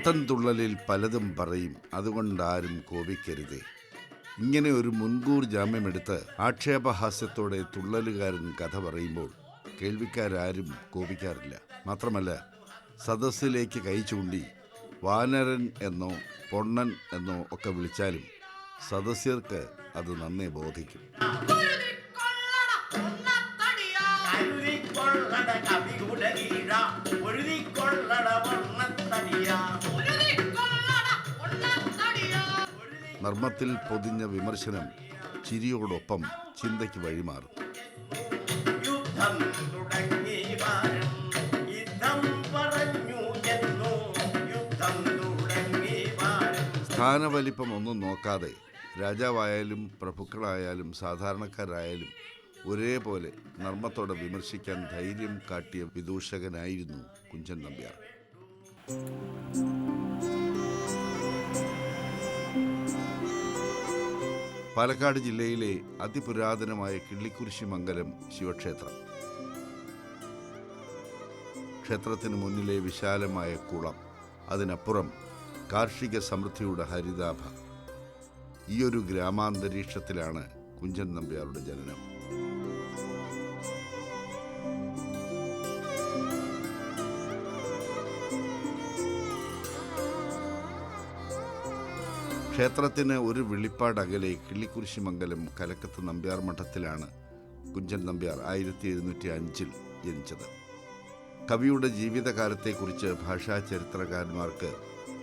ഓട്ടൻ തുള്ളലിൽ പലതും പറയും. അതുകൊണ്ടാരും കോപിക്കരുതേ. ഇങ്ങനെ ഒരു മുൻകൂർ ജാമ്യമെടുത്ത് ആക്ഷേപഹാസ്യത്തോടെ തുള്ളലുകാരൻ കഥ പറയുമ്പോൾ കേൾവിക്കാരാരും കോപിക്കാറില്ല. മാത്രമല്ല സദസ്സിലേക്ക് കൈ ചൂണ്ടി വാനരൻ എന്നോ പൊണ്ണൻ എന്നോ ഒക്കെ വിളിച്ചാലും സദസ്യർക്ക് അത് നന്നേ ബോധിക്കും. നർമ്മത്തിൽ പൊതിഞ്ഞ വിമർശനം ചിരിയോടൊപ്പം ചിന്തയ്ക്ക് വഴിമാറും. സ്ഥാനവലിപ്പം ഒന്നും നോക്കാതെ രാജാവായാലും പ്രഭുക്കളായാലും സാധാരണക്കാരായാലും ഒരേപോലെ നർമ്മത്തോടെ വിമർശിക്കാൻ ധൈര്യം കാട്ടിയ വിദൂഷകനായിരുന്നു കുഞ്ചൻ നമ്പ്യാർ. പാലക്കാട് ജില്ലയിലെ അതിപുരാതനമായ കിള്ളിക്കുരിശി മംഗലം ശിവക്ഷേത്രം. ക്ഷേത്രത്തിന് മുന്നിലെ വിശാലമായ കുളം അതിനപ്പുറം കാർഷിക സമൃദ്ധിയുടെ ഹരിതാഭ. ഈയൊരു ഗ്രാമാന്തരീക്ഷത്തിലാണ് കുഞ്ചൻ നമ്പ്യാരുടെ ജനനം. ക്ഷേത്രത്തിന് ഒരു വെളിപ്പാടകലെ കിള്ളിക്കുരിശി മംഗലം കലക്കത്ത് നമ്പ്യാർ മഠത്തിലാണ് കുഞ്ചൻ നമ്പ്യാർ ആയിരത്തി എഴുന്നൂറ്റി അഞ്ചിൽ ജനിച്ചത്. കവിയുടെ ജീവിതകാലത്തെക്കുറിച്ച് ഭാഷാ ചരിത്രകാരന്മാർക്ക്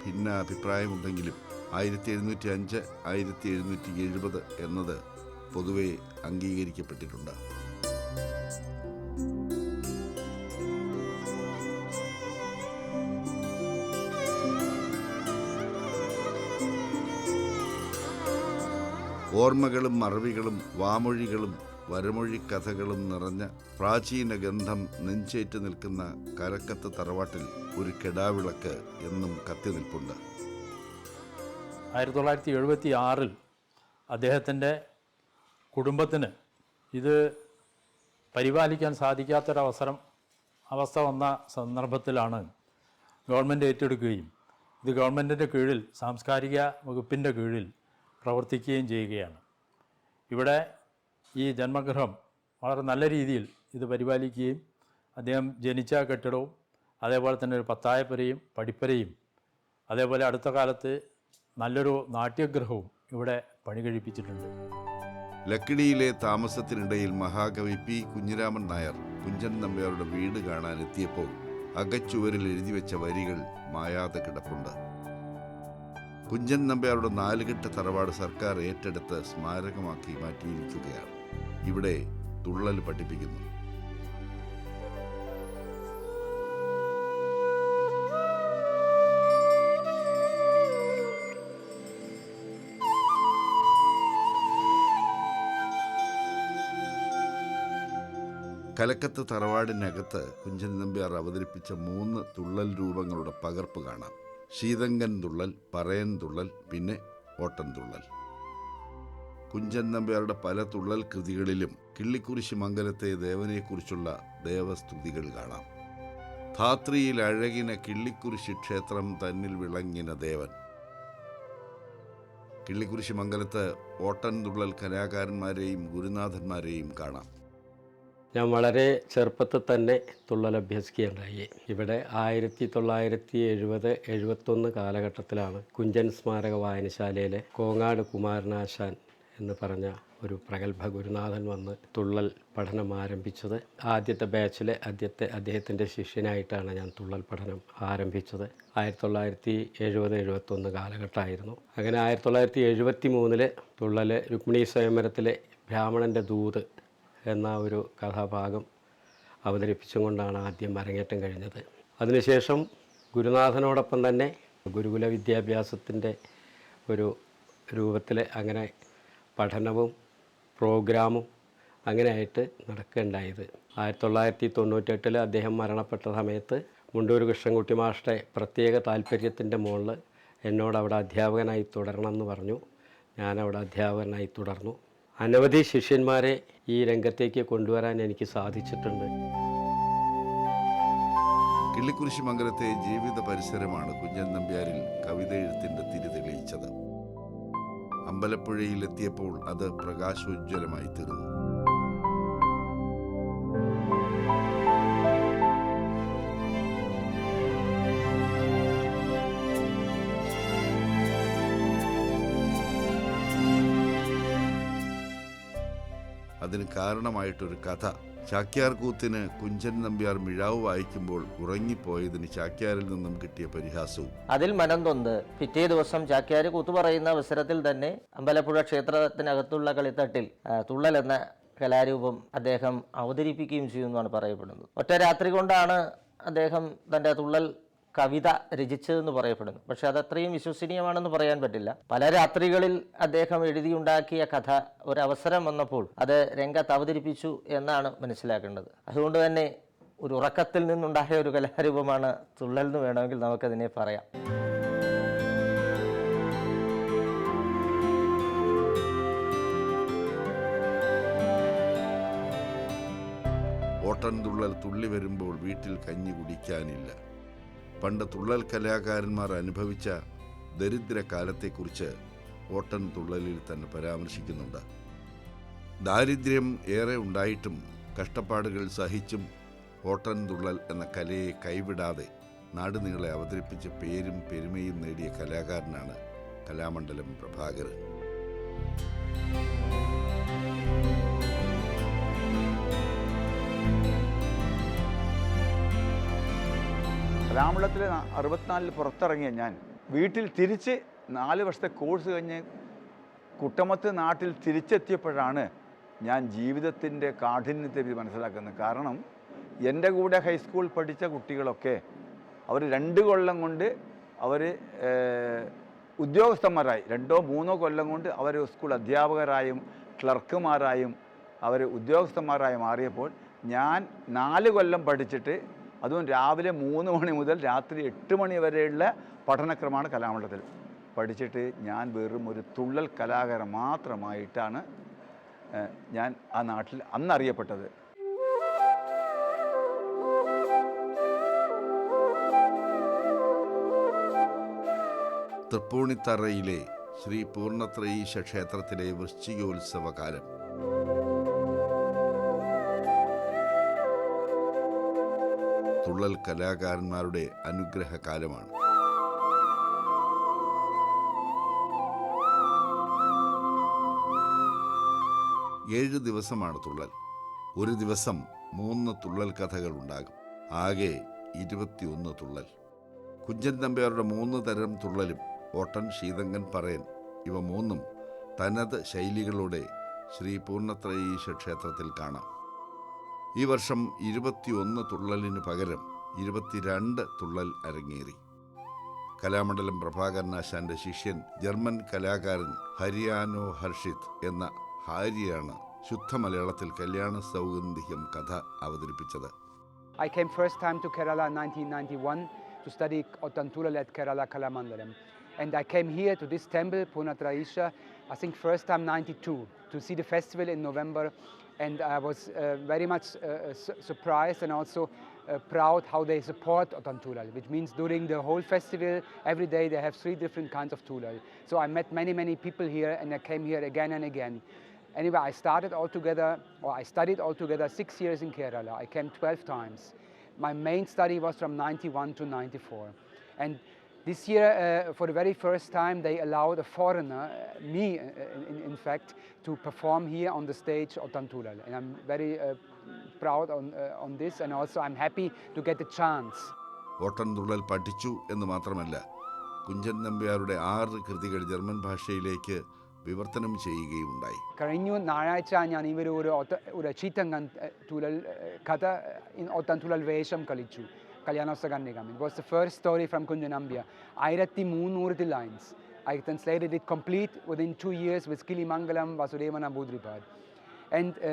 ഭിന്ന അഭിപ്രായമുണ്ടെങ്കിലും ആയിരത്തി എഴുന്നൂറ്റി അഞ്ച് ആയിരത്തി എഴുന്നൂറ്റി എഴുപത് എന്നത് പൊതുവെ അംഗീകരിക്കപ്പെട്ടിട്ടുണ്ട്. ഓർമ്മകളും മറവികളും വാമൊഴികളും വരമൊഴി കഥകളും നിറഞ്ഞ പ്രാചീന ഗന്ധം നെഞ്ചേറ്റ് നിൽക്കുന്ന കരക്കത്ത് തറവാട്ടിൽ ഒരു കെടാവിളക്ക് എന്നും കത്തി നിൽപ്പുണ്ട്. ആയിരത്തി തൊള്ളായിരത്തി എഴുപത്തി ആറിൽ അദ്ദേഹത്തിന്റെ കുടുംബത്തിന് ഇത് പരിപാലിക്കാൻ സാധിക്കാത്തൊരവസരം അവസ്ഥ വന്ന സന്ദർഭത്തിലാണ് ഗവൺമെന്റ് ഏറ്റെടുക്കുകയും ഇത് ഗവൺമെന്റിന്റെ കീഴിൽ സാംസ്കാരിക വകുപ്പിന്റെ കീഴിൽ പ്രവർത്തിക്കുകയും ചെയ്യുകയാണ്. ഇവിടെ ഈ ജന്മഗ്രഹം വളരെ നല്ല രീതിയിൽ ഇത് പരിപാലിക്കുകയും അദ്ദേഹം ജനിച്ച കെട്ടിടവും അതേപോലെ തന്നെ ഒരു പത്തായപ്പുരയും പഠിപ്പരയും അതേപോലെ അടുത്ത കാലത്ത് നല്ലൊരു നാട്യഗ്രഹവും ഇവിടെ പണി കഴിപ്പിച്ചിട്ടുണ്ട് ലക്കിടിയിലെ താമസത്തിനിടയിൽ മഹാകവി പി കുഞ്ഞിരാമൻ നായർ കുഞ്ചൻ നമ്പ്യാരുടെ വീട് കാണാനെത്തിയപ്പോൾ അകച്ചുവരിൽ എഴുതി വെച്ച വരികൾ മായാതെ കിടപ്പുണ്ട്. കുഞ്ചൻ നമ്പ്യാരുടെ നാലുകെട്ട് തറവാട് സർക്കാർ ഏറ്റെടുത്ത് സ്മാരകമാക്കി മാറ്റിയിരിക്കുകയാണ്. ഇവിടെ തുള്ളൽ പഠിപ്പിക്കുന്നു. കലക്കത്ത് തറവാടിനകത്ത് കുഞ്ചൻ നമ്പ്യാർ അവതരിപ്പിച്ച മൂന്ന് തുള്ളൽ രൂപങ്ങളുടെ പകർപ്പ് കാണാം. ശീതങ്കൻ തുള്ളൽ പറയൻ തുള്ളൽ പിന്നെ ഓട്ടൻ തുള്ളൽ. കുഞ്ചൻ നമ്പ്യാരുടെ പല തുള്ളൽ കൃതികളിലും കിള്ളിക്കുരിശി മംഗലത്തെ ദേവനെക്കുറിച്ചുള്ള ദേവസ്തുതികൾ കാണാം. ധാത്രിയിൽ അഴകിന കിള്ളിക്കുരിശി ക്ഷേത്രം തന്നിൽ വിളങ്ങിന ദേവൻ. കിള്ളിക്കുരിശി മംഗലത്ത് ഓട്ടൻ തുള്ളൽ കലാകാരന്മാരെയും ഗുരുനാഥന്മാരെയും കാണാം. ഞാൻ വളരെ ചെറുപ്പത്തിൽ തന്നെ തുള്ളൽ അഭ്യസിക്കുകയുണ്ടായി. ഇവിടെ ആയിരത്തി തൊള്ളായിരത്തി എഴുപത് എഴുപത്തൊന്ന് കാലഘട്ടത്തിലാണ് കുഞ്ചൻ സ്മാരക വായനശാലയിലെ കോങ്ങാട് കുമാരനാശാൻ എന്ന് പറഞ്ഞ ഒരു പ്രഗത്ഭ ഗുരുനാഥൻ വന്ന് തുള്ളൽ പഠനം ആരംഭിച്ചത്. ആദ്യത്തെ ബാച്ചിലെ ആദ്യത്തെ അദ്ദേഹത്തിന്റെ ശിഷ്യനായിട്ടാണ് ഞാൻ തുള്ളൽ പഠനം ആരംഭിച്ചത്. ആയിരത്തി തൊള്ളായിരത്തി എഴുപത് എഴുപത്തൊന്ന് കാലഘട്ടമായിരുന്നു. അങ്ങനെ ആയിരത്തി തൊള്ളായിരത്തി എഴുപത്തി മൂന്നിൽ തുള്ളൽ രുക്മിണി സ്വയംവരത്തിലെ ബ്രാഹ്മണന്റെ ദൂത് എന്ന ഒരു കഥാഭാഗം അവതരിപ്പിച്ചുകൊണ്ടാണ് ആദ്യം അരങ്ങേറ്റം കഴിഞ്ഞത്. അതിനുശേഷം ഗുരുനാഥനോടൊപ്പം തന്നെ ഗുരുകുല വിദ്യാഭ്യാസത്തിന്റെ ഒരു രൂപത്തിൽ അങ്ങനെ പഠനവും പ്രോഗ്രാമും അങ്ങനെയായിട്ട് നടക്കുകയുണ്ടായത്. ആയിരത്തി തൊള്ളായിരത്തി തൊണ്ണൂറ്റെട്ടിൽ അദ്ദേഹം മരണപ്പെട്ട സമയത്ത് മുണ്ടൂർ കൃഷ്ണൻകുട്ടി മാഷ്ടെ പ്രത്യേക താല്പര്യത്തിന്റെ മുകളിൽ എന്നോട് അവിടെ അധ്യാപകനായി തുടരണമെന്ന് പറഞ്ഞു. ഞാനവിടെ അധ്യാപകനായി തുടർന്നു. അനവധി ശിഷ്യന്മാരെ ഈ രംഗത്തേക്ക് കൊണ്ടുവരാൻ എനിക്ക് സാധിച്ചിട്ടുണ്ട്. കിള്ളിക്കുരിശി മംഗലത്തെ ജീവിത പരിസരമാണ് കുഞ്ഞൻ നമ്പ്യാരിൽ കവിത എഴുത്തിന്റെ തിരി തെളിയിച്ചത്. അമ്പലപ്പുഴയിൽ എത്തിയപ്പോൾ അത് പ്രകാശോജ്വലമായി തീർന്നു. കാരണമായിട്ടൊരു കഥ. ചാക്യാർ കൂത്തിന് കുഞ്ചൻ നമ്പ്യാർ മിഴാവ് വായിക്കുമ്പോൾ ഉറങ്ങിപ്പോയതിന് ചാക്യാരിൽ നിന്നും കിട്ടിയ പരിഹാസവും. അതിൽ മനം പിറ്റേ ദിവസം ചാക്യാർ കൂത്തു പറയുന്ന അവസരത്തിൽ തന്നെ അമ്പലപ്പുഴ ക്ഷേത്രത്തിനകത്തുള്ള കളിത്തട്ടിൽ തുള്ളൽ എന്ന കലാരൂപം അദ്ദേഹം അവതരിപ്പിക്കുകയും ചെയ്യുമെന്നാണ് പറയപ്പെടുന്നത്. ഒറ്റ രാത്രി കൊണ്ടാണ് അദ്ദേഹം തന്റെ തുള്ളൽ കവിത രചിച്ചതെന്ന് പറയപ്പെടുന്നു. പക്ഷെ അത് അത്രയും വിശ്വസനീയമാണെന്ന് പറയാൻ പറ്റില്ല. പല രാത്രികളിൽ അദ്ദേഹം എഴുതിയുണ്ടാക്കിയ കഥ ഒരവസരം വന്നപ്പോൾ അത് രംഗത്ത് അവതരിപ്പിച്ചു എന്നാണ് മനസ്സിലാക്കേണ്ടത്. അതുകൊണ്ട് തന്നെ ഒരു ഉറക്കത്തിൽ നിന്നുണ്ടായ ഒരു കലാരൂപമാണ് തുള്ളൽ എന്ന് വേണമെങ്കിൽ നമുക്കതിനെ പറയാം. ഓട്ടൻ തുള്ളൽ തുള്ളി വരുമ്പോൾ വീട്ടിൽ കഞ്ഞി കുടിക്കാനില്ല. പണ്ട് തുള്ളൽ കലാകാരന്മാർ അനുഭവിച്ച ദരിദ്ര കാലത്തെക്കുറിച്ച് ഓട്ടൻ തുള്ളലിൽ തന്നെ പരാമർശിക്കുന്നുണ്ട്. ദാരിദ്ര്യം ഏറെ ഉണ്ടായിട്ടും കഷ്ടപ്പാടുകൾ സഹിച്ചും ഓട്ടൻ തുള്ളൽ എന്ന കലയെ കൈവിടാതെ നാടുനീളെ അവതരിപ്പിച്ച പേരും പെരുമയും നേടിയ കലാകാരനാണ് കലാമണ്ഡലം പ്രഭാകരൻ. കലാമണ്ഡലത്തിൽ അറുപത്തിനാലിൽ പുറത്തിറങ്ങിയ ഞാൻ വീട്ടിൽ തിരിച്ച് നാല് വർഷത്തെ കോഴ്സ് കഴിഞ്ഞ് കുട്ടമത്ത് നാട്ടിൽ തിരിച്ചെത്തിയപ്പോഴാണ് ഞാൻ ജീവിതത്തിന്റെ കാഠിന്യത്തെ മനസ്സിലാക്കുന്നത്. കാരണം എന്റെ കൂടെ ഹൈസ്കൂൾ പഠിച്ച കുട്ടികളൊക്കെ അവർ രണ്ട് കൊല്ലം കൊണ്ട് അവർ ഉദ്യോഗസ്ഥന്മാരായി. രണ്ടോ മൂന്നോ കൊല്ലം കൊണ്ട് അവർ സ്കൂൾ അധ്യാപകരായും ക്ലർക്കുമാരായും അവർ ഉദ്യോഗസ്ഥന്മാരായി മാറിയപ്പോൾ ഞാൻ നാല് കൊല്ലം പഠിച്ചിട്ട് അതും രാവിലെ മൂന്ന് മണി മുതൽ രാത്രി എട്ട് മണി വരെയുള്ള പഠനക്രമമാണ് കലാമണ്ഡലത്തിൽ. പഠിച്ചിട്ട് ഞാൻ വെറും ഒരു തുള്ളൽ കലാകാരൻ മാത്രമായിട്ടാണ് ഞാൻ ആ നാട്ടിൽ അന്നറിയപ്പെട്ടത്. തൃപ്പൂണിത്തറയിലെ ശ്രീ പൂർണത്രയീശ ക്ഷേത്രത്തിലെ വൃശ്ചികോത്സവ തുള്ളൽ കലാകാരന്മാരുടെ അനുഗ്രഹ കാലമാണ് ഏഴ് ദിവസമാണ് തുള്ളൽ. ഒരു ദിവസം മൂന്ന് തുള്ളൽ കഥകൾ ഉണ്ടാകും. ആകെ ഇരുപത്തിയൊന്ന് തുള്ളൽ. കുഞ്ചൻ നമ്പ്യാരുടെ മൂന്ന് തരം തുള്ളലും ഓട്ടൻ ശീതങ്കൻ പറയൻ ഇവ മൂന്നും തനത് ശൈലികളോടെ ശ്രീ പൂർണത്രയീശ ക്ഷേത്രത്തിൽ കാണാം. ഈ വർഷം ഇരുപത്തിയൊന്ന് തുള്ളലിന് പകരം ഇരുപത്തിരണ്ട് തുള്ളൽ അരങ്ങേറി കലാമണ്ഡലം പ്രഭാകരനാശാന്റെ ശിഷ്യൻ ജർമ്മൻ കലാകാരൻ ഹരിയാനോ ഹർഷിത് എന്ന ഹാരിയാണ് ശുദ്ധ മലയാളത്തിൽ കല്യാണ സൗഗന്ധികം കഥ അവതരിപ്പിച്ചത് I came first time to Kerala in 1991 to study Ottantulal at Kerala Kalamandalam. And I came here to this temple, Punatraisha, I think first time 92, to see the festival in November. And I was uh, very much uh, su- surprised and also uh, proud how they support Ottantulal, which means during the whole festival, every day they have three different kinds of tulal. So I met many, many people here and I came here again and again. Anyway, I started altogether, or I studied altogether six years in Kerala. I came 12 times. My main study was from 91 to 94. And this year, uh, for the very first time, they allowed a foreigner, uh, me uh, in, in fact, to perform here on the stage of Tantulal. And I'm very uh, proud on, uh, on this, and also I'm happy to get the chance. ഓട്ടൻതുള്ളൽ പഠിച്ചു എന്ന് മാത്രമല്ല കുഞ്ചൻ നമ്പ്യാരുടെ ആറ് കൃതികൾ German ഭാഷയിലേക്ക് വിവർത്തനം ചെയ്യുകയുണ്ടായി കഴിഞ്ഞ ഞായറാഴ്ച ഞാൻ ഇവർ ഒരു ഒരു ചീത്തങ്കൻ തുലൽ കഥ ഇൻ ഒത്തൻതുലൽ വേഷം കളിച്ചു കല്യാണോത്സവകന്യകം it was the first story from Kunchan Nambiar ആയിരത്തി മുന്നൂറ് lines I translated it complete within two years with Kilimangalam Vasudevan ബൂദ്രിപാട് And uh,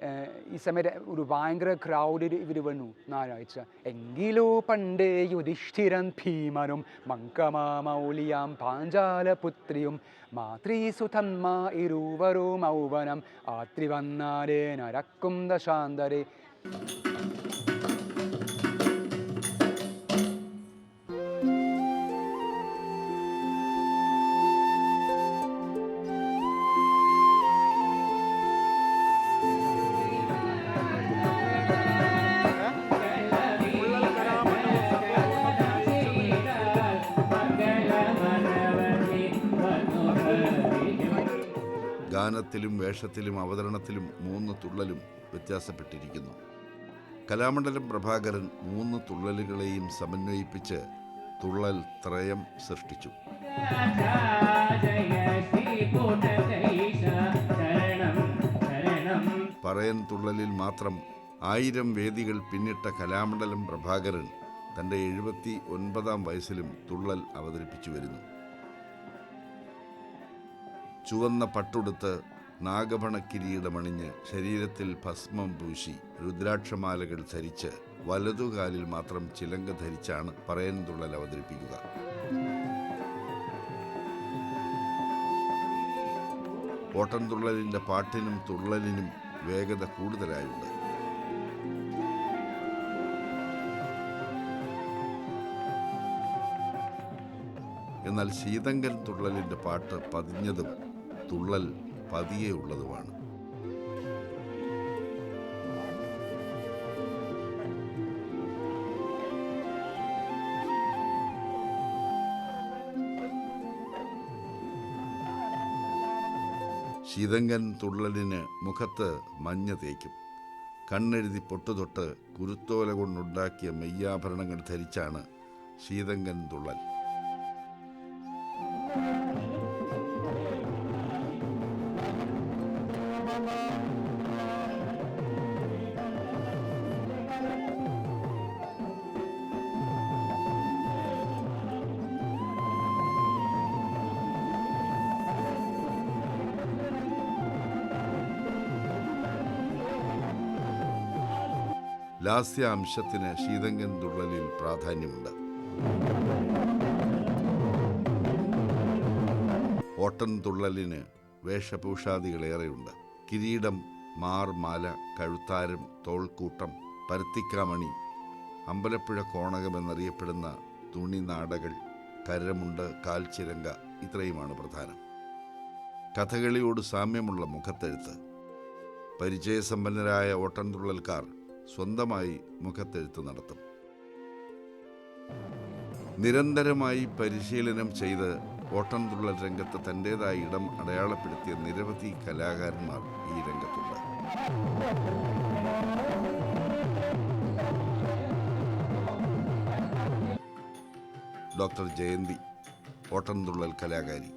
uh, ഈ സമയത്ത് ഒരു ഭയങ്കര ക്രൗഡിൽ ഇവർ വന്നു ഞായറാഴ്ച. എങ്കിലോ പണ്ട് യുധിഷ്ഠിരൻ ഭീമനും മങ്കമാമൗലിയാം പാഞ്ചാലപുത്രിയും മാതൃസുധന്മ ഇരുവരും ഔവനം ആത്രി വന്നാലേ നരക്കും ദശാന്തരേ. ഗാനത്തിലും വേഷത്തിലും അവതരണത്തിലും മൂന്ന് തുള്ളലും വ്യത്യാസപ്പെട്ടിരിക്കുന്നു. കലാമണ്ഡലം പ്രഭാകരൻ മൂന്ന് തുള്ളലുകളെയും സമന്വയിപ്പിച്ച് തുള്ളൽ ത്രയം സൃഷ്ടിച്ചു. പറയൻ തുള്ളലിൽ മാത്രം ആയിരം വേദികൾ പിന്നിട്ട കലാമണ്ഡലം പ്രഭാകരൻ തന്റെ എഴുപത്തി ഒൻപതാം വയസ്സിലും തുള്ളൽ അവതരിപ്പിച്ചു വരുന്നു. ചുവന്ന പട്ടുടുത്ത് നാഗഭണ കിരീടമണിഞ്ഞ് ശരീരത്തിൽ ഭസ്മം പൂശി രുദ്രാക്ഷമാലകൾ ധരിച്ച് വലതുകാലിൽ മാത്രം ചിലങ്ക ധരിച്ചാണ് പറയൻതുള്ളൽ അവതരിപ്പിക്കുക. ഓട്ടൻതുള്ളലിന്റെ പാട്ടിനും തുള്ളലിനും വേഗത കൂടുതലായുണ്ട്. എന്നാൽ ശീതങ്കൻ തുള്ളലിന്റെ പാട്ട് പതിഞ്ഞതും തുള്ളൽ പതിയെ ഉള്ളതുമാണ്. ശീതങ്കൻ തുള്ളലിന് മുഖത്ത് മഞ്ഞ തേക്കും. കണ്ണെഴുതി പൊട്ടുതൊട്ട് കുരുത്തോല കൊണ്ടുണ്ടാക്കിയ മെയ്യാഭരണങ്ങൾ ധരിച്ചാണ് ശീതങ്കൻ തുള്ളൽ. ലാസ്യ അംശത്തിന് ശീതങ്കൻ തുള്ളലിൽ പ്രാധാന്യമുണ്ട്. ഓട്ടൻ തുള്ളലിന് വേഷഭൂഷാദികളേറെയുണ്ട്. കിരീടം മാർമാല കഴുത്താരം തോൾക്കൂട്ടം പരുത്തിക്കാമണി അമ്പലപ്പുഴ കോണകമെന്നറിയപ്പെടുന്ന തുണി നാടകൾ കരമുണ്ട് കാൽച്ചിരങ്ക ഇത്രയുമാണ് പ്രധാനം. കഥകളിയോട് സാമ്യമുള്ള മുഖത്തെഴുത്ത്. പരിചയസമ്പന്നരായ ഓട്ടൻതുള്ളൽക്കാർ സ്വന്തമായി മുഖത്തെഴുത്ത് നടത്തും. നിരന്തരമായി പരിശീലനം ചെയ്ത് ഓട്ടൻതുള്ളൽ രംഗത്ത് തന്റെതായ ഇടം അടയാളപ്പെടുത്തിയ നിരവധി കലാകാരന്മാർ ഈ രംഗത്തുണ്ട്. ഡോക്ടർ ജയന്തി ഓട്ടംതുള്ളൽ കലാകാരി.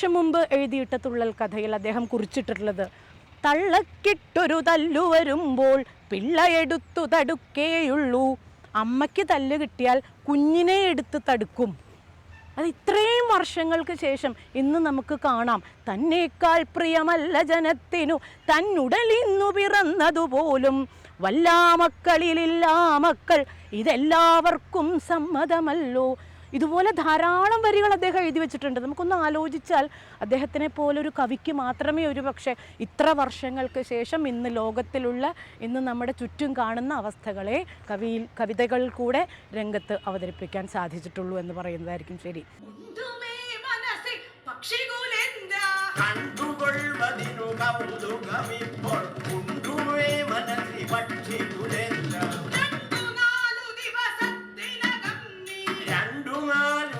വർഷം മുമ്പ് എഴുതിയിട്ട തുള്ളൽ കഥയിൽ അദ്ദേഹം കുറിച്ചിട്ടുള്ളത് തള്ളക്കിട്ടൊരു തല്ലു വരുമ്പോൾ പിള്ളയെടുത്തു തടുക്കേയുള്ളൂ. അമ്മയ്ക്ക് തല്ല് കിട്ടിയാൽ കുഞ്ഞിനെ എടുത്ത് തടുക്കും. അത് ഇത്രയും വർഷങ്ങൾക്ക് ശേഷം ഇന്ന് നമുക്ക് കാണാം. തന്നേക്കാൾ പ്രിയമല്ല ജനത്തിനു തന്നുടലിന്നു പിറന്നതുപോലും. വല്ലാമക്കളിലില്ലാ മക്കൾ ഇതെല്ലാവർക്കും സമ്മതമല്ലോ. ഇതുപോലെ ധാരാളം വരികൾ അദ്ദേഹം എഴുതി വെച്ചിട്ടുണ്ട്. നമുക്കൊന്ന് ആലോചിച്ചാൽ അദ്ദേഹത്തിനെ പോലൊരു കവിക്ക് മാത്രമേ ഒരു പക്ഷേ ഇത്ര വർഷങ്ങൾക്ക് ശേഷം ഇന്ന് ലോകത്തിലുള്ള ഇന്ന് നമ്മുടെ ചുറ്റും കാണുന്ന അവസ്ഥകളെ കവിയിൽ കവിതകൾ കൂടെ രംഗത്ത് അവതരിപ്പിക്കാൻ സാധിച്ചിട്ടുള്ളൂ എന്ന് പറയുന്നതായിരിക്കും ശരി. എന്തുമേ മനസ്സിൽ പക്ഷി കണ്ടുകൊള്ളുവതിനു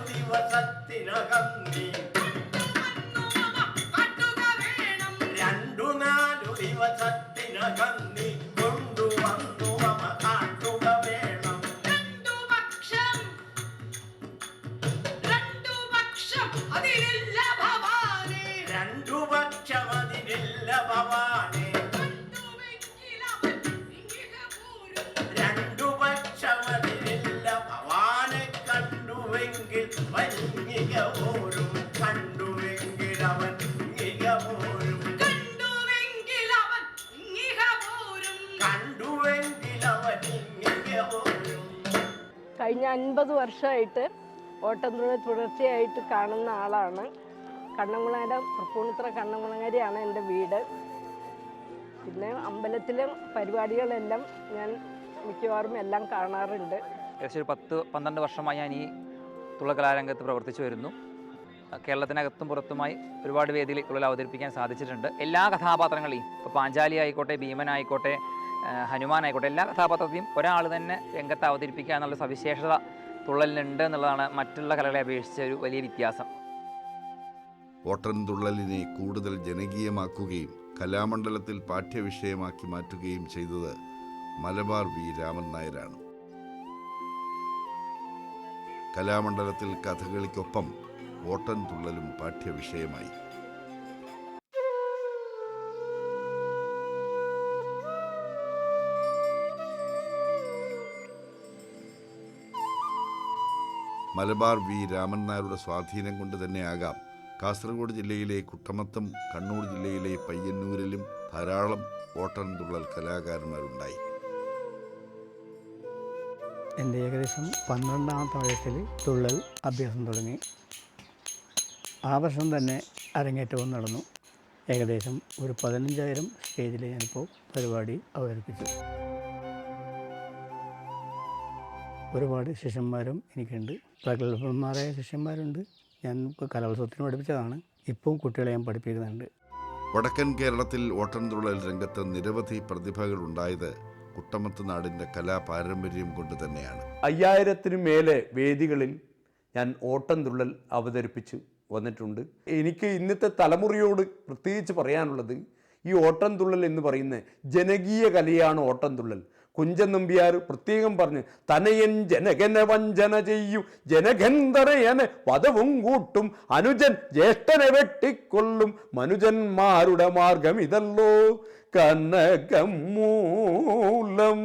ದಿವಸತ್ತಿನಗಂ വർഷമായിട്ട് ഓട്ടംതുള്ളൽ തുടർച്ചയായിട്ട് കാണുന്ന ആളാണ്. കണ്ണംകുളങ്ങര തൃപ്പൂണിത്തറ കണ്ണംകുളങ്ങരയാണ് എന്റെ വീട്. പിന്നെ അമ്പലത്തിലെ പരിപാടികളെല്ലാം ഞാൻ മിക്കവാറും എല്ലാം കാണാറുണ്ട്. ഏകദേശം ഒരു പത്ത് പന്ത്രണ്ട് വർഷമായി ഞാൻ ഈ തുള്ളകലാരംഗത്ത് പ്രവർത്തിച്ചു വരുന്നു. കേരളത്തിനകത്തും പുറത്തുമായി ഒരുപാട് വേദിയിൽ തുള്ളൽ അവതരിപ്പിക്കാൻ സാധിച്ചിട്ടുണ്ട്. എല്ലാ കഥാപാത്രങ്ങളെയും ഇപ്പോൾ പാഞ്ചാലി ആയിക്കോട്ടെ ഹനുമാൻ ആയിക്കോട്ടെ എല്ലാ കഥാപാത്രത്തെയും ഒരാൾ തന്നെ രംഗത്ത് അവതരിപ്പിക്കുക എന്നുള്ള സവിശേഷത തുള്ളലിനുണ്ട് എന്നുള്ളതാണ് മറ്റുള്ള കലകളെ അപേക്ഷിച്ച ഒരു വലിയ വ്യത്യാസം. ഓട്ടൻതുള്ളലിനെ കൂടുതൽ ജനകീയമാക്കുകയും കലാമണ്ഡലത്തിൽ പാഠ്യവിഷയമാക്കി മാറ്റുകയും ചെയ്തത് മലബാർ വി. രാമൻ നായരാണ്. കലാമണ്ഡലത്തിൽ കഥകളിക്കൊപ്പം ഓട്ടൻതുള്ളലും പാഠ്യവിഷയമായി. മലബാർ വി. രാമൻ നായരുടെ സ്വാധീനം കൊണ്ട് തന്നെയാകാം. കാസർഗോഡ് ജില്ലയിലെ കുട്ടമത്തം കണ്ണൂർ ജില്ലയിലെ പയ്യന്നൂരിലും ധാരാളം ഓട്ടൻതുള്ളൽ കലാകാരന്മാരുണ്ടായി. എന്റെ ഏകദേശം പന്ത്രണ്ടാമത്തെ വയസ്സിൽ തുള്ളൽ അഭ്യാസം തുടങ്ങി. ആ വർഷം തന്നെ അരങ്ങേറ്റവും നടന്നു. ഏകദേശം ഒരു പതിനഞ്ചായിരം സ്റ്റേജിൽ ഞാനിപ്പോൾ പരിപാടി അവതരിപ്പിച്ചു. ഒരുപാട് ശിഷ്യന്മാരും എനിക്കുണ്ട്. പ്രഗത്ഭന്മാരായ ശിഷ്യന്മാരുണ്ട്. ഞാൻ ഇപ്പോൾ കലോത്സവത്തിന് പഠിപ്പിച്ചതാണ്. ഇപ്പം കുട്ടികളെ ഞാൻ പഠിപ്പിക്കുന്നുണ്ട്. വടക്കൻ കേരളത്തിൽ ഓട്ടൻതുള്ളൽ രംഗത്ത് നിരവധി പ്രതിഭകൾ ഉണ്ടായത് കുട്ടമത്ത് നാടിന്റെ കലാപാരമ്പര്യം കൊണ്ട് തന്നെയാണ്. അയ്യായിരത്തിന് മേലെ വേദികളിൽ ഞാൻ ഓട്ടൻതുള്ളൽ അവതരിപ്പിച്ച് വന്നിട്ടുണ്ട്. എനിക്ക് ഇന്നത്തെ തലമുറയോട് പ്രത്യേകിച്ച് പറയാനുള്ളത് ഈ ഓട്ടംതുള്ളൽ എന്ന് പറയുന്ന ജനകീയ കലയാണ് ഓട്ടംതുള്ളൽ കുഞ്ചൻ നമ്പ്യാർ പ്രത്യേകം പറഞ്ഞ് തനയൻ ജനകന വഞ്ചന ചെയ്യും ജനകൻ വധവും കൂട്ടും അനുജൻ ജ്യേഷ്ഠനെ വെട്ടിക്കൊള്ളും മനുജന്മാരുടെ മാർഗം ഇതല്ലോ കനകം മൂലം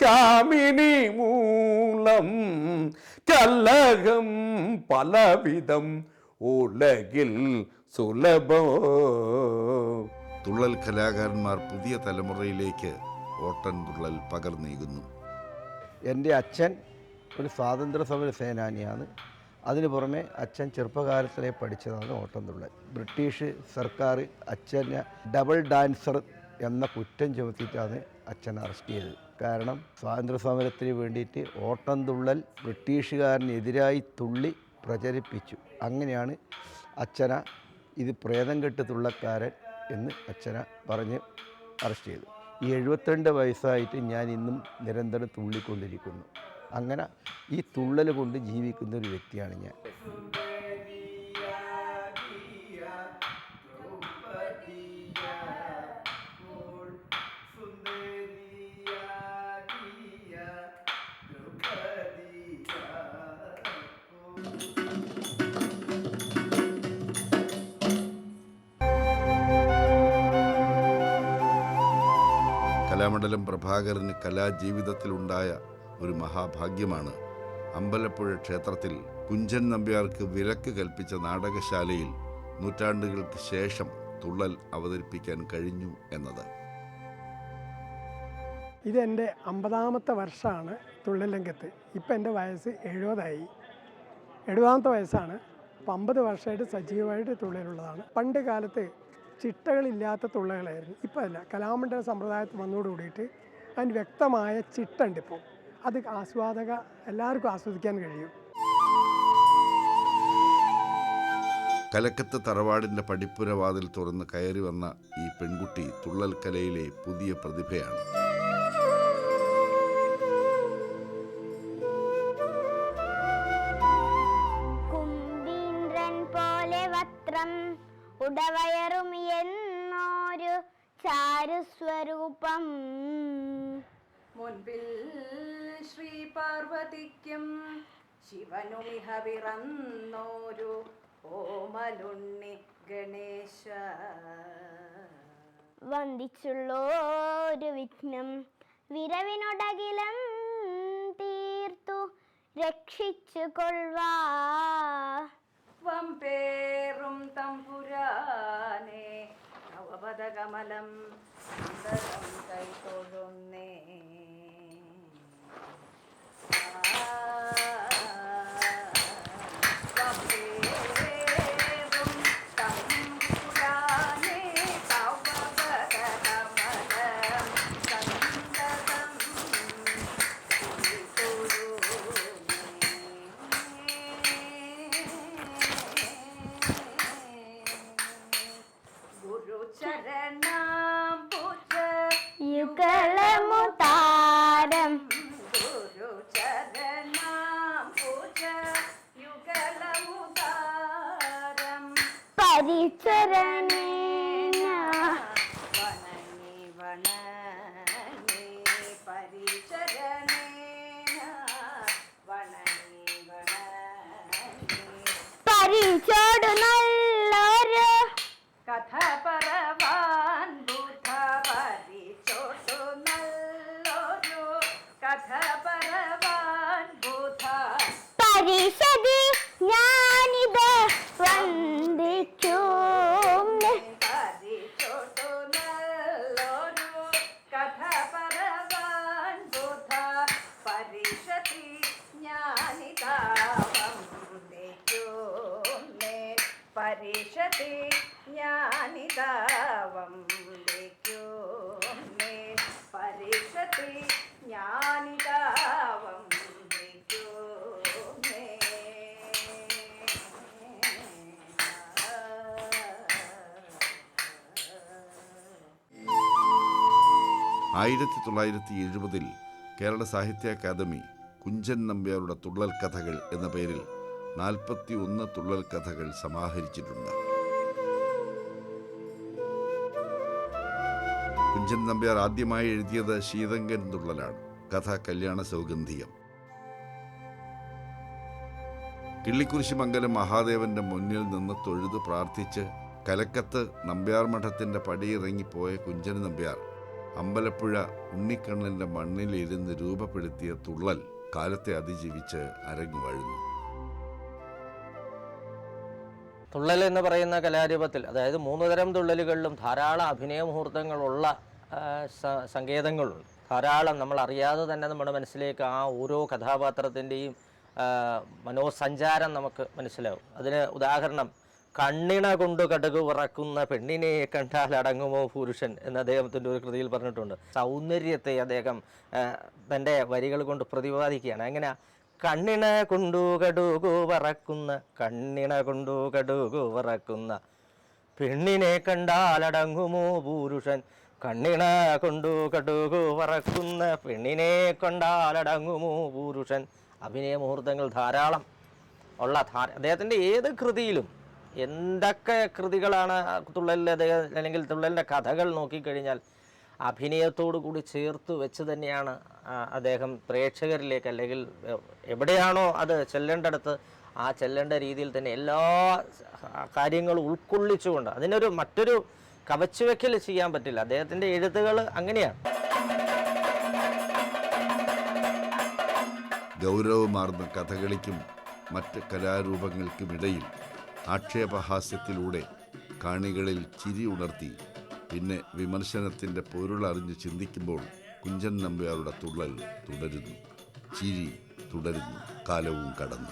കാമിനി മൂലം കലകം പലവിധം ഉലകിൽ സുലഭോ. തുള്ളൽ കലാകാരന്മാർ പുതിയ തലമുറയിലേക്ക് ഓട്ടൻതുള്ളൽ പകർന്നേകുന്നു എന്റെ അച്ഛൻ ഒരു സ്വാതന്ത്ര്യ സമര സേനാനിയാണ്. അതിനു പുറമെ അച്ഛൻ ചെറുപ്പകാലത്തിലെ പഠിച്ചതാണ് ഓട്ടംതുള്ളൽ ബ്രിട്ടീഷ് സർക്കാർ അച്ഛനെ ഡബിൾ ഡാൻസർ എന്ന കുറ്റം ചുമത്തിയിട്ടാണ് അച്ഛൻ അറസ്റ്റ് ചെയ്തത്. കാരണം സ്വാതന്ത്ര്യ സമരത്തിന് വേണ്ടിയിട്ട് ഓട്ടംതുള്ളൽ ബ്രിട്ടീഷുകാരനെതിരായി തുള്ളി പ്രചരിപ്പിച്ചു. അങ്ങനെയാണ് അച്ഛന ഇത് പ്രേതം കെട്ട് തുള്ളക്കാരൻ എന്ന് അച്ഛന പറഞ്ഞ് അറസ്റ്റ് ചെയ്തു ഈ എഴുപത്തിരണ്ട് വയസ്സായിട്ട് ഞാൻ ഇന്നും നിരന്തരം തുള്ളിക്കൊണ്ടിരിക്കുന്നു. അങ്ങനെ ഈ തുള്ളൽ കൊണ്ട് ജീവിക്കുന്ന ഒരു വ്യക്തിയാണ് ഞാൻ. കലാമണ്ഡലം പ്രഭാകരന് കലാജീവിതത്തിലുണ്ടായ ഒരു മഹാഭാഗ്യമാണ്. അമ്പലപ്പുഴ ക്ഷേത്രത്തിൽ കുഞ്ചൻ നമ്പ്യാർക്ക് വിലക്ക് കൽപ്പിച്ച നാടകശാലയിൽ നൂറ്റാണ്ടുകൾക്ക് ശേഷം തുള്ളൽ അവതരിപ്പിക്കാൻ കഴിഞ്ഞു എന്നത്. ഇതെന്റെ അമ്പതാമത്തെ വർഷമാണ് തുള്ളൽ രംഗത്ത്. ഇപ്പം എന്റെ വയസ്സ് എഴുപതായി. എഴുപതാമത്തെ വയസ്സാണ്. അപ്പം അമ്പത് വർഷമായിട്ട് സജീവമായിട്ട് തുള്ളലുള്ളതാണ്. പണ്ട് കാലത്ത് ചിട്ടകളില്ലാത്ത തുള്ളകളായിരുന്നു. ഇപ്പം അല്ല കലാമണ്ഡല സമ്പ്രദായത്തിൽ വന്നതോട് കൂടിയിട്ട് അതിന് വ്യക്തമായ ചിട്ടുണ്ട് ഇപ്പോൾ അത് ആസ്വാദക എല്ലാവർക്കും ആസ്വദിക്കാൻ കഴിയും. കലക്കത്ത് തറവാടിന്റെ പടിപ്പുരവാതിൽ തുറന്ന് കയറി വന്ന ഈ പെൺകുട്ടി തുള്ളൽ കലയിലെ പുതിയ പ്രതിഭയാണ്. കുംഭീന്ദ്രൻ മുൻപിൽ ശ്രീ പാർവതിക്കും ശിവനുമിഹ പിറന്നോരു ഓമലുണ്ണി ഗണേശ. വന്ദിച്ചുള്ളോരു വിഘ്നം വിരവിനൊടകിലം തീർത്തു രക്ഷിച്ചു കൊള്ളുവാ വമ്പേറും തമ്പുരാനെ നവപദകമലം കൈ കൈതൊഴുന്നേ ああ。ആയിരത്തി തൊള്ളായിരത്തി എഴുപതിൽ കേരള സാഹിത്യ അക്കാദമി കുഞ്ചൻ നമ്പ്യാരുടെ തുള്ളൽ കഥകൾ എന്ന പേരിൽ നാൽപ്പത്തി ഒന്ന് തുള്ളൽ കഥകൾ സമാഹരിച്ചിട്ടുണ്ട്. കുഞ്ചൻ നമ്പ്യാർ ആദ്യമായി എഴുതിയത് ശീതങ്കൻ തുള്ളലാണ്. കഥ കല്യാണ സൗഗന്ധികം. കിള്ളിക്കുരിശി മംഗലം മഹാദേവന്റെ മുന്നിൽ നിന്ന് തൊഴുത് പ്രാർത്ഥിച്ച് കലക്കത്ത് നമ്പ്യാർ മഠത്തിന്റെ പടിയിറങ്ങിപ്പോയ കുഞ്ചൻ നമ്പ്യാർ അമ്പലപ്പുഴ ഉണ്ണിക്കണ്ണന്റെ മണ്ണിലിരുന്ന് രൂപപ്പെടുത്തിയ തുള്ളൽ കാലത്തെ അതിജീവിച്ച് അരങ്ങു വഴുന്നു. തുള്ളൽ എന്ന് പറയുന്ന കലാരൂപത്തിൽ അതായത് മൂന്ന് തരം തുള്ളലുകളിലും ധാരാളം അഭിനയ മുഹൂർത്തങ്ങളുള്ള സങ്കേതങ്ങളുണ്ട്. ധാരാളം നമ്മൾ അറിയാതെ തന്നെ നമ്മുടെ മനസ്സിലേക്ക് ആ ഓരോ കഥാപാത്രത്തിന്റെയും മനോസഞ്ചാരം നമുക്ക് മനസ്സിലാവും. അതിന് ഉദാഹരണം കണ്ണിണ കൊണ്ട് കടുക് വിറക്കുന്ന പെണ്ണിനെ കണ്ടാൽ അടങ്ങുമോ പുരുഷൻ എന്ന് അദ്ദേഹത്തിന്റെ ഒരു കൃതിയിൽ പറഞ്ഞിട്ടുണ്ട്. സൗന്ദര്യത്തെ അദ്ദേഹം തന്റെ വരികൾ കൊണ്ട് പ്രതിപാദിക്കുകയാണ്. അങ്ങനെ കണ്ണിണ കൊണ്ടു കടുകു പറക്കുന്ന കണ്ണിണ കൊണ്ടു കടുകു പറക്കുന്ന പെണ്ണിനെ കണ്ടാൽ അടങ്ങുമോ പുരുഷൻ? കണ്ണിണ കൊണ്ടു കടുകു പറക്കുന്ന പെണ്ണിനെ കണ്ടാൽ അടങ്ങുമോ പുരുഷൻ? അഭിനയ മുഹൂർത്തങ്ങൾ ധാരാളം ഉള്ള ധാര അദ്ദേഹത്തിന്റെ ഏത് കൃതിയിലും എന്തൊക്കെ കൃതികളാണ് തുള്ളലിൽ അദ്ദേഹം അല്ലെങ്കിൽ തുള്ളലിന്റെ കഥകൾ നോക്കിക്കഴിഞ്ഞാൽ അഭിനയത്തോടു കൂടി ചേർത്ത് വെച്ച് തന്നെയാണ് അദ്ദേഹം പ്രേക്ഷകരിലേക്ക് അല്ലെങ്കിൽ എവിടെയാണോ അത് ചെല്ലേണ്ടടുത്ത് ആ ചെല്ലേണ്ട രീതിയിൽ തന്നെ എല്ലാ കാര്യങ്ങളും ഉൾക്കൊള്ളിച്ചുകൊണ്ട് അതിനൊരു മറ്റൊരു കവച്ചുവെക്കൽ ചെയ്യാൻ പറ്റില്ല. അദ്ദേഹത്തിന്റെ എഴുത്തുകൾ അങ്ങനെയാണ്. ഗൗരവമാർന്ന കഥകളിക്കും മറ്റ് കലാരൂപങ്ങൾക്കുമിടയിൽ ആക്ഷേപഹാസ്യത്തിലൂടെ കാണികളിൽ ചിരി ഉണർത്തി. പിന്നെ വിമർശനത്തിന്റെ പൊരുളറിഞ്ഞ് ചിന്തിക്കുമ്പോൾ കുഞ്ചൻ നമ്പ്യാരുടെ തുള്ളൽ തുടരുന്നു. ചിരി തുടരുന്നു. കാലവും കടന്നു.